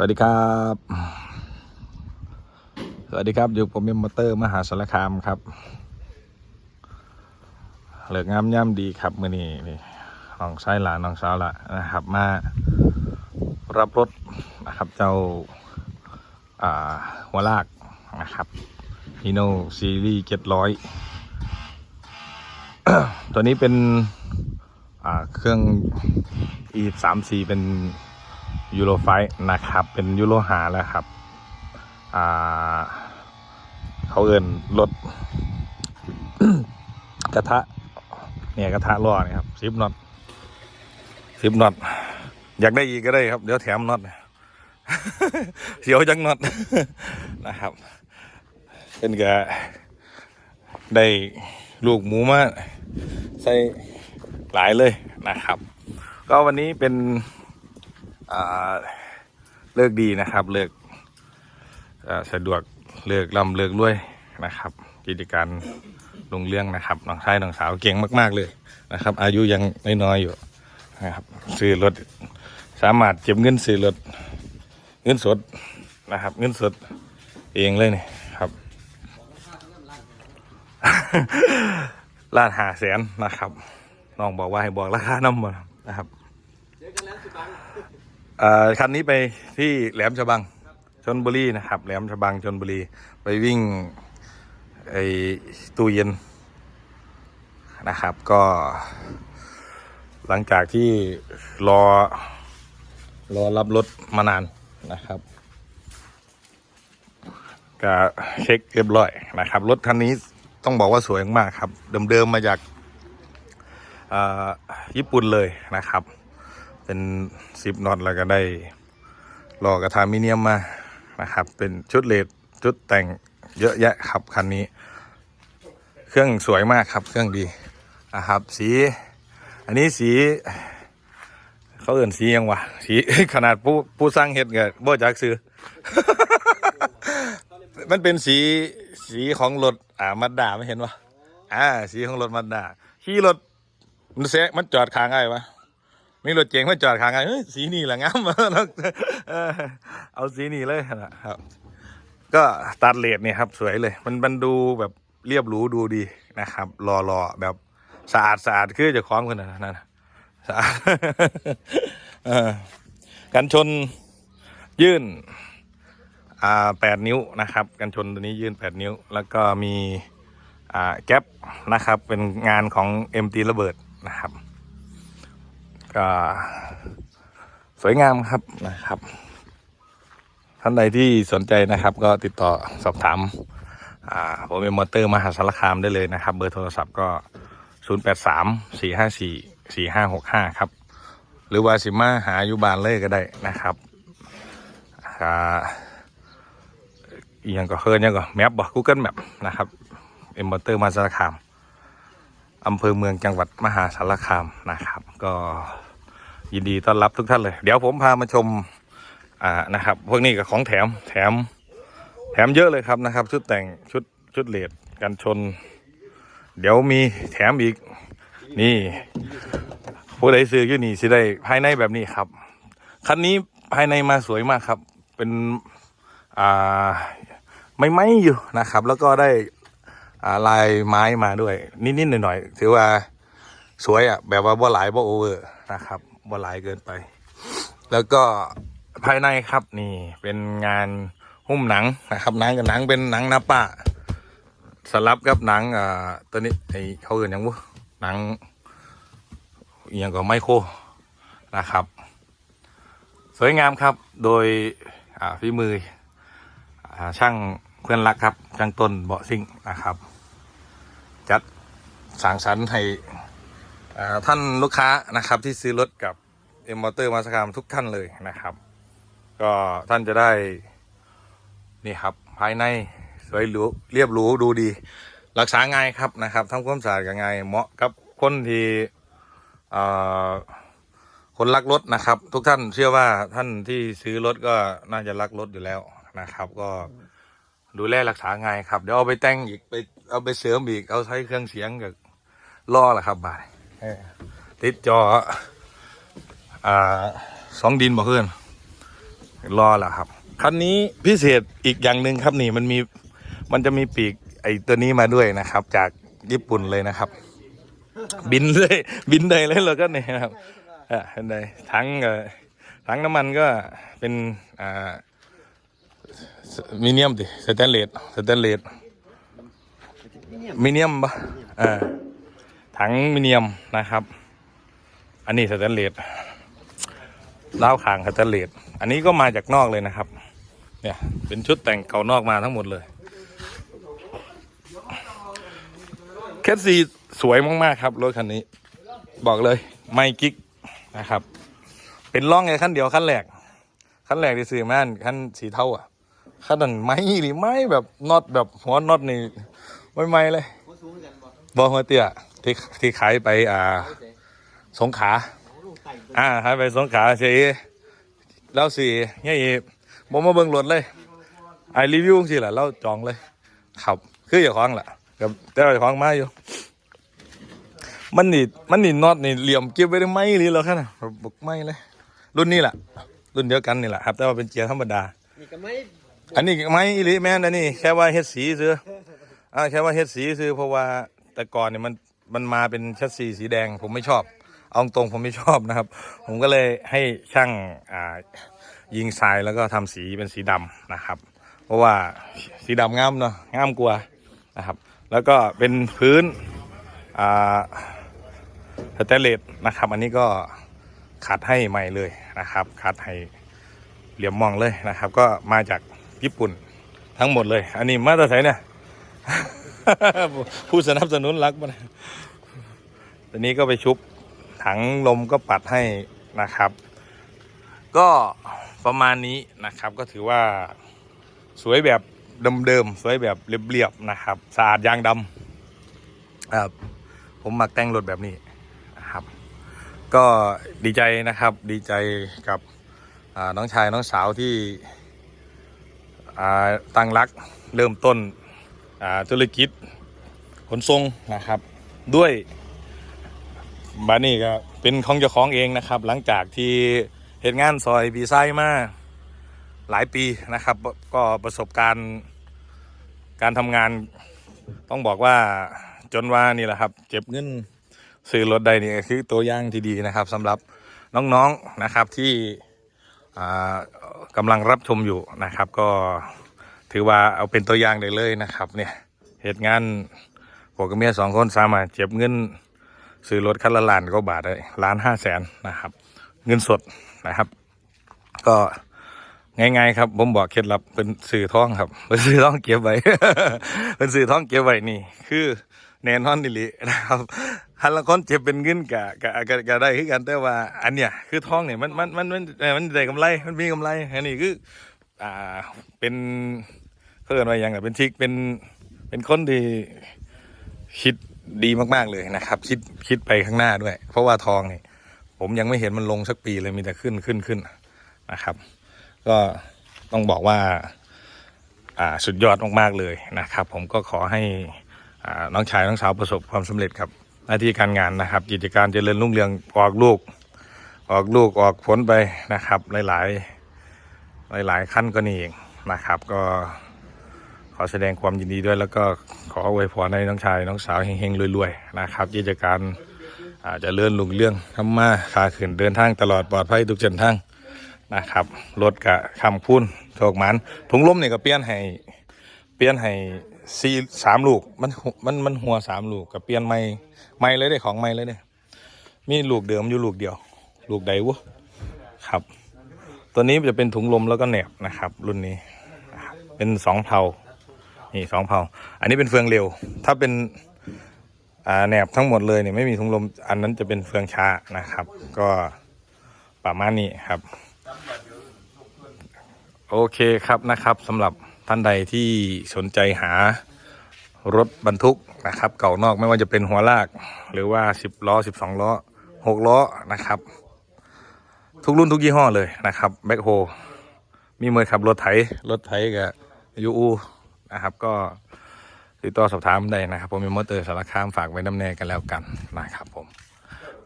สวัสดีครับ สวัสดีครับ อยู่ผมเอ็มมอเตอร์มหาสารคามครับเหลืองามย่ำดีครับมือนี้นี่น้องชายหลานน้องสาวละนะครับ มารับรถนะครับเจ้าอ่าหัวลากนะครับฮีโน่ซีรีส์เจ็ดร้อยตัวนี้เป็นอ่าเครื่อง e สามสี่เป็น ยูโรไฟนะครับ เป็นยูโรหาแล้วครับ อ่า เขาเอินรถกระทะ เนี่ยกระทะล้อเนี่ยครับสิบน็อตสิบน็อตอยากได้อีกก็ได้ครับ เดี๋ยวแถมน็อตเสียวจังน็อตนะครับเป็นกะได้ลูกหมูมาใส่หลายเลยนะครับ ก็วันนี้เป็น เลิกดีนะครับ เลิกอสะดวกเลิกลำเลิกรวยนะครับ กิจการลงเรื่องนะครับน้องชายน้องสาวเก่งมาก ๆ เลยนะครับ อายุยังน้อยๆอยู่นะครับซื้อรถสามารถเก็บเงินซื้อรถเงินสดนะครับ เงินสดเองเลยนี่ครับล้านหาแสนนะครับน้องบอกว่าให้บอกราคาน้ำมันนะครับเอ่อ คันนี้ไปที่แหลมฉบังชนบุรีนะครับ แหลมฉบังชนบุรี ไปวิ่งไอตู้เย็นนะครับ ก็ หลังจากที่รอ รอรับรถมานานนะครับก็เช็คเรียบร้อยนะครับ รถคันนี้ต้องบอกว่าสวยมากครับ เดิมๆมาจากญี่ปุ่นเลยนะครับ เป็นซิปน็อตแล้วก็ได้หล่อกระทามิเนียมมานะครับ เป็นชุดเลดชุดแต่งเยอะแยะครับคันนี้ เครื่องสวยมากครับเครื่องดีนะครับ สี อันนี้สี เขาเอื่นสียังวะสีขนาดผู้ผู้สร้างเฮ็ดกับบ่จักซื้อมันเป็นสีสีของรถอ่ามาดาไม่เห็นวะอ่า สีของรถมาดาขี่รถมันเสะมันจอดค้างไงวะ มีรถเจ๋งมาจอดข้างกันเฮ้ยสีนี่แหละงามเออเอาสีนี่เลยนะครับ ก็ตัดเลดเนี่ยครับ สวยเลย มันมันดูแบบเรียบหรูดูดีนะครับรอรอแบบสะอาดสะอาดคือจะคล้องกันนะนั่นนะสะอาดกันชนยื่นอ่าแปดนิ้วนะครับ กันชนตัวนี้ยื่นแปดนิ้ว แล้วก็มีอ่าแก๊ปนะครับ เป็นงานของเอ็มตีระเบิดนะครับ ก็สวยงามครับนะครับ ท่านใดที่สนใจนะครับ ก็ติดต่อสอบถามผมเป็นมอเตอร์มหาสารคามได้เลยนะครับ เบอร์โทรศัพท์ก็ 0 8 3 4 5 4 4 5 6 5 ครับ หรือว่าสิมาหาอยู่บ้านเลยก็ได้นะครับอ่าอีกอย่างก็เคินยังก็แมปบอก Google Map นะครับเอ็มมอเตอร์มหาสารคามอำเภอเมืองจังหวัดมหาสารคามนะครับ ก็ ยินดีต้อนรับทุกท่านเลย เดี๋ยวผมพามาชมอ่านะครับ พวกนี้กับของแถมแถม แถมเยอะเลยครับนะครับ ชุดแต่งชุดชุดเลดกันชน เดี๋ยวมีแถมอีกนี่ ผู้ใดซื้ออยู่นี่สิได้ภายในแบบนี้ครับ คันนี้ภายในมาสวยมากครับ เป็นอ่าไม่ไม้อยู่นะครับ แล้วก็ได้อ่าลายไม้มาด้วย นิดๆหน่อยๆถือว่าสวยอะ แบบว่าบ่หลายบ่โอเวอร์ นะครับบ่หลายเกินไป แล้วก็ภายในครับนี่เป็นงานหุ้มหนังนะครับหนังกับหนังเป็นหนังนาป้าสลับกับหนังอ่าตัวนี้ไอเขาเอื่นยังวะหนังอย่างก็ไมโครนะครับ สวยงามครับโดยฝีมืออช่างเพื่อนรักครับช่างต้นเบาะซิ่งนะครับ จัดสางสรรค์ให้ ท่านลูกค้านะครับที่ซื้อรถกับเอ็มมอเตอร์มาสคามทุกท่านเลยนะครับ ก็ท่านจะได้ นี่ครับภายในสวยหรูเรียบหรูดูดี รักษาง่ายครับนะครับทำความสะอาดก็ง่ายเหมาะกับคนที่คนรักรถนะครับ ทุกท่านเชื่อว่าท่านที่ซื้อรถก็น่าจะรักรถอยู่แล้วนะครับ ก็ดูแลรักษาง่ายครับ เดี๋ยวเอาไปแต่งอีกไปเอาไปเสริมอีกเอาใช้เครื่องเสียงกับล่อแหละครับบาทเออ ติดจออ่าสองดินบอกเพื่อนรอแล้วครับ คันนี้พิเศษอีกอย่างหนึ่งครับนี่มันมีมันจะมีปีกไอ้ตัวนี้มาด้วยนะครับ จากญี่ปุ่นเลยนะครับ บินเลยบินเลยเลยแล้วก็เนี่ยนะครับอะเห็นไดทั้งเอ่อทั้งน้ำมันก็เป็นอ่ามิเนียมดิสแตนเลสสแตนเลสมิเนียมปะอ่า ถังมิเนียมนะครับ อันนี้สแตนเลสล้าวขางสแตนเลสอันนี้ก็มาจากนอกเลยนะครับ เนี่ยเป็นชุดแต่งเก่านอกมาทั้งหมดเลยแคทซีสวยมาก ๆ ครับรถคันนี้ บอกเลยไม่กิ๊กนะครับ เป็นร่องไงขั้นเดียวขั้นแรกขั้นแรกที่ซื้อมาอันขั้นสีเทาอะขั้นนั้นไม้หรือไม้แบบน็อตแบบหัวน็อตนี่ไม่ไม่เลยบอหัวเตี้ย ที่ที่ขายไปอ่า สงขลาอ่าขายไปสงขลาเสียแล้วสิเนี่ยอีผมมาเบิ่งรถเลยไอรีวิวสิแหละเราจองเลยขับ คืออย่าคล้องแหละกับแต่เราอย่าคล้องมาอยู่ มันนี่มันนี่น็อตนี่เหลี่ยมเก็บไว้ได้ไหมหรือเราแค่น่ะบอกไม่เลย รุ่นนี้แหละรุ่นเดียวกันนี่แหละครับ แต่ว่าเป็นเกียร์ธรรมดานี่ก็ไม่อันนี้ไม่อีหลีแม่นอันนี้แค่ว่าเฮ็ดสีซื้ออ่าแค่ว่าเฮ็ดสีซื้อเพราะว่าแต่ก่อนเนี่ยมัน มันมาเป็นชัดสีสีแดง ผมไม่ชอบ เอาตรงผมไม่ชอบนะครับ ผมก็เลยให้ช่างอ่ายิงทรายแล้วก็ทำสีเป็นสีดำนะครับ เพราะว่าสีดำงามเนาะงามกว่านะครับ แล้วก็เป็นพื้นอ่าสแตเลสนะครับ อันนี้ก็ขัดให้ใหม่เลยนะครับขัดให้เหลี่ยมมองเลยนะครับ ก็มาจากญี่ปุ่นทั้งหมดเลย อันนี้มาตรฐานเนี่ย ผู้สนับสนุนรักมันตอนนี้ก็ไปชุบถังลมก็ปัดให้นะครับ ก็ประมาณนี้นะครับก็ถือว่าสวยแบบเดิมๆสวยแบบเรียบๆนะครับสะอาดยางดำครับผมมักแต่งรถแบบนี้นะครับ ก็ดีใจนะครับดีใจกับน้องชายน้องสาวที่ตั้งรักเริ่มต้น ธุรกิจขนส่งนะครับ ด้วยบานี่ก็เป็นของเจ้าของเองนะครับ หลังจากที่เหตุงานซอยบีไซมาหลายปีนะครับ ก็ประสบการณ์การทำงาน ต้องบอกว่าจนว่านี่แหละครับ เก็บเงินซื้อรถใดนี่ก็คือตัวอย่างที่ดีนะครับสำหรับน้องๆนะครับที่อ่ากำลังรับชมอยู่นะครับก็ ถือว่าเอาเป็นตัวอย่างได้เลยนะครับ เนี่ยเหตุงานผัวกับเมียสองคนสามารถเจ็บเงินซื้อรถคันละล้านก็บาทเลยล้านห้าแสนนะครับ เงินสดนะครับ ก็ง่ายๆครับผมบอกเคล็ดลับเป็นสื่อท่องครับเป็นสื่อท่องเก็บไว้เป็นสื่อท่องเก็บไว้นี่ คือแน่นอนดิลินะครับฮันละคนเจ็บเป็นเงินกะกะกะกะได้คือกันแต่ว่า อันเนี้ยคือท้องเนี่ยมันมันมันมันมันได้กำไรมันมีกำไรอันนี้คือ อ่าเป็นเพื่อนว่าย่างไรเป็นทิกเป็นเป็นคนที่คิดดีมากๆเลยนะครับ คิดคิดไปข้างหน้าด้วย เพราะว่าทองนี่ผมยังไม่เห็นมันลงสักปีเลยมีแต่ขึ้นขึ้นขึ้นนะครับ ก็ต้องบอกว่าอ่าสุดยอดมากๆเลยนะครับ ผมก็ขอให้อ่าน้องชายน้องสาวประสบความสำเร็จครับหน้าที่การงานนะครับ กิจการเจริญรุ่งเรืองออกลูก ออกลูกออกผลไปนะครับ หลาย ๆ หลาย ๆ ขั้นก็นี่เองนะครับ ก็ขอแสดงความยินดีด้วย แล้วก็ขออวยพรให้น้องชายน้องสาวเฮงๆรวยๆนะครับกิจการอาจจะเลื่อนลุงเรื่องทำมาค้าขึ้นเดินทางตลอดปลอดภัยทุกเส้นทางนะครับรถกะคำคุ้นโชคมันถุงลมเนี่ยก็เปลี่ยนให้เปลี่ยนให้สี่สามลูกมันมันมันหัวสามลูกกับเปลี่ยนไม่ไม่เลยได้ของไม่เลยเนี่ยมีลูกเดิมอยู่ลูกเดียว ลูกใดวะครับ ตัวนี้จะเป็นถุงลมแล้วก็แหนบนะครับ รุ่นนี้ เป็นสองเผานี่สองเผาอันนี้เป็นเฟืองเร็ว ถ้าเป็นแหนบทั้งหมดเลยเนี่ยไม่มีถุงลม อันนั้นจะเป็นเฟืองช้านะครับ ก็ประมาณนี้ครับ โอเคครับนะครับสำหรับท่านใดที่สนใจหารถบรรทุกนะครับ เก่านอกไม่ว่าจะเป็นหัวลาก หรือว่า 10 ล้อ 12 ล้อ 6 ล้อนะครับ ทุกรุ่นทุกยี่ห้อเลยนะครับแบ็คโฮมีมือขับรถไถรถไถกับยูอูนะครับ ก็ติดต่อสอบถามได้นะครับ ผมมีมอเตอร์สารคามฝากไว้ดำเนินกันแล้วกันนะครับผม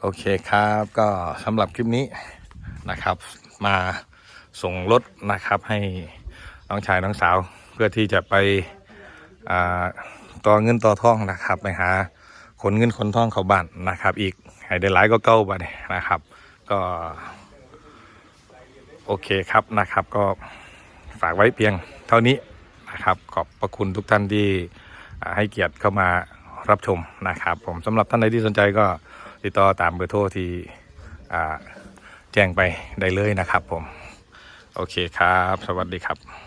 โอเคครับก็สำหรับคลิปนี้นะครับ มาส่งรถนะครับให้น้องชายน้องสาว เพื่อที่จะไปต่อเงินต่อทองนะครับ ไปหาขนเงินขนทองเขาบ้านนะครับ อีกให้ได้หลายก็เก้าบาทนะครับ ก็ โอเคครับนะครับก็ฝากไว้เพียงเท่านี้นะครับ ขอบพระคุณทุกท่านที่ให้เกียรติเข้ามารับชมนะครับ ผมสำหรับท่านใดที่สนใจก็ติดต่อตามเบอร์โทรที่แจ้งไปได้เลยนะครับผม โอเคครับ สวัสดีครับ